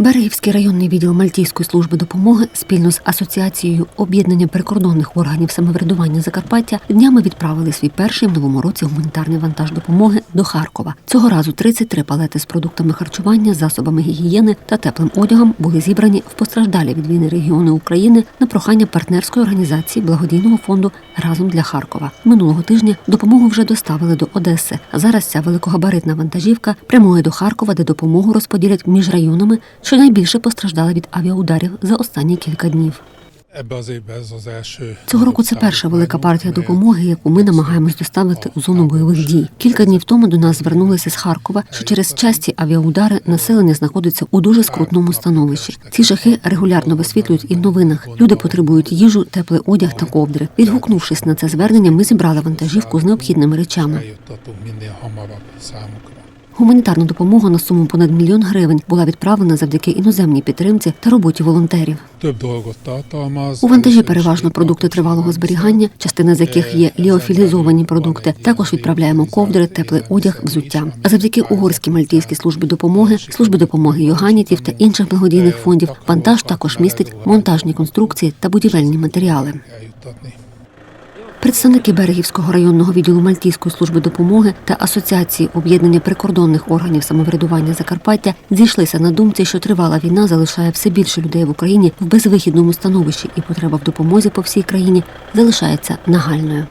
Берегівський районний відділ Мальтійської служби допомоги спільно з асоціацією об'єднання прикордонних органів самоврядування Закарпаття днями відправили свій перший в новому році гуманітарний вантаж допомоги до Харкова. Цього разу 33 палети з продуктами харчування, засобами гігієни та теплим одягом були зібрані в постраждалі від війни регіони України на прохання партнерської організації благодійного фонду разом для Харкова. Минулого тижня допомогу вже доставили до Одеси. Зараз ця великогабаритна вантажівка прямує до Харкова, де допомогу розподілять між районами, що найбільше постраждали від авіаударів за останні кілька днів. Цього року це перша велика партія допомоги, яку ми намагаємось доставити у зону бойових дій. Кілька днів тому до нас звернулися з Харкова, що через часті авіаудари населення знаходиться у дуже скрутному становищі. Ці жахи регулярно висвітлюють і в новинах. Люди потребують їжу, теплий одяг та ковдри. Відгукнувшись на це звернення, ми зібрали вантажівку з необхідними речами. Гуманітарна допомога на суму понад мільйон гривень була відправлена завдяки іноземній підтримці та роботі волонтерів. У вантажі переважно продукти тривалого зберігання, частина з яких є ліофілізовані продукти. Також відправляємо ковдри, теплий одяг, взуття. А завдяки угорській мальтійській службі допомоги, службі допомоги Йоганітів та інших благодійних фондів, вантаж також містить монтажні конструкції та будівельні матеріали. Представники Берегівського районного відділу Мальтійської служби допомоги та Асоціації об'єднання прикордонних органів самоврядування Закарпаття зійшлися на думці, що тривала війна залишає все більше людей в Україні в безвихідному становищі, і потреба в допомозі по всій країні залишається нагальною.